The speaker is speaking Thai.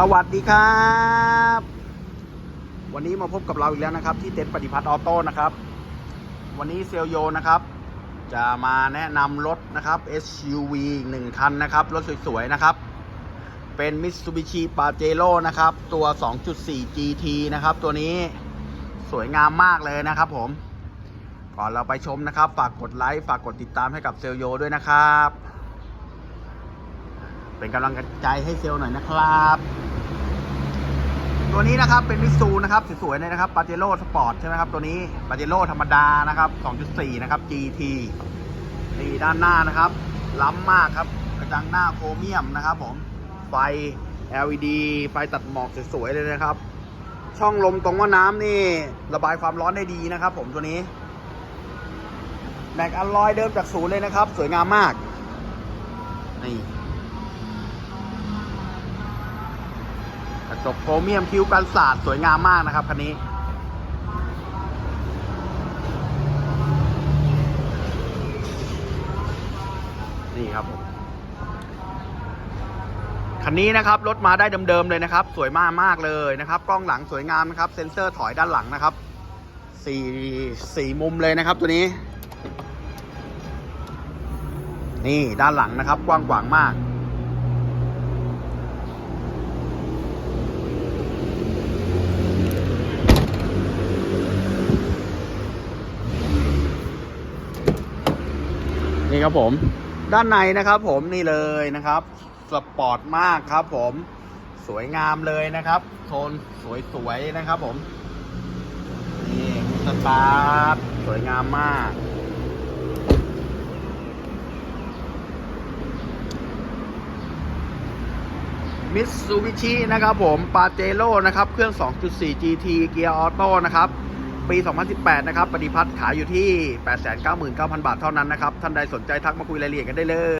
สวัสดีครับ วันนี้มาพบกับเราอีกแล้วนะครับ ที่เต็นท์ปฏิพัฒน์ออโต้นะครับ วันนี้เซลโยนะครับ จะมาแนะนำรถนะครับ SUV อีกหนึ่งคันนะครับ รถสวยๆนะครับ เป็น Mitsubishi Pajero นะครับ ตัว 2.4 GT นะครับ ตัวนี้สวยงามมากเลยนะครับผม ก่อนเราไปชมนะครับ ฝากกดไลค์ ฝากกดติดตามให้กับเซลโยด้วยนะครับ เป็นกำลังใจให้เซลล์หน่อยนะครับ ตัวนี้นะครับเป็นมิซูนะครับสวยๆเลยนะครับปาเจโร่สปอร์ตใช่ไหมครับตัวนี้ปาเจโร่ธรรมดานะครับ 2.4 นะครับ GT นี่ด้านหน้านะครับ ล้ำมากครับกระจังหน้าโครเมียมนะครับผมไฟ LED ไฟตัดหมอกสวยๆเลยนะครับ ช่องลมตรงว่าน้ำนี่ระบายความร้อนได้ดีนะครับ ผมตัวนี้แม็กอลลอยเดิมจากศูนย์เลยนะครับ สวยงามมากนี่ จกโครเมียมคิ้วกันศาสตร์สวยงามมากนะครับคันนี้ นี่ครับผมคันนี้นะครับรถมาได้เดิมๆเลยนะครับ สวยมากมากเลยนะครับ กล้องหลังสวยงามนะครับ เซ็นเซอร์ถอยด้านหลังนะครับสี่สี่มุมเลยนะครับตัวนี้ นี่ด้านหลังนะครับ กว้างขวางมาก นี่ครับผม ด้านในนะครับผมนี่เลยนะครับสปอร์ตมากครับผมสวยงามเลยนะครับ โทนสวยๆนะครับผม นี่สตาร์ทสวยงามมาก มิตซูบิชินะครับผม ปาเจโร่นะครับ เครื่อง 2.4 GT เกียร์ออโต้นะครับ ปี 2018 นะครับ ปฏิพัฒน์ขายอยู่ที่ 899,000 บาทเท่านั้นนะครับ ท่านใดสนใจทักมาคุยรายละเอียดกันได้เลย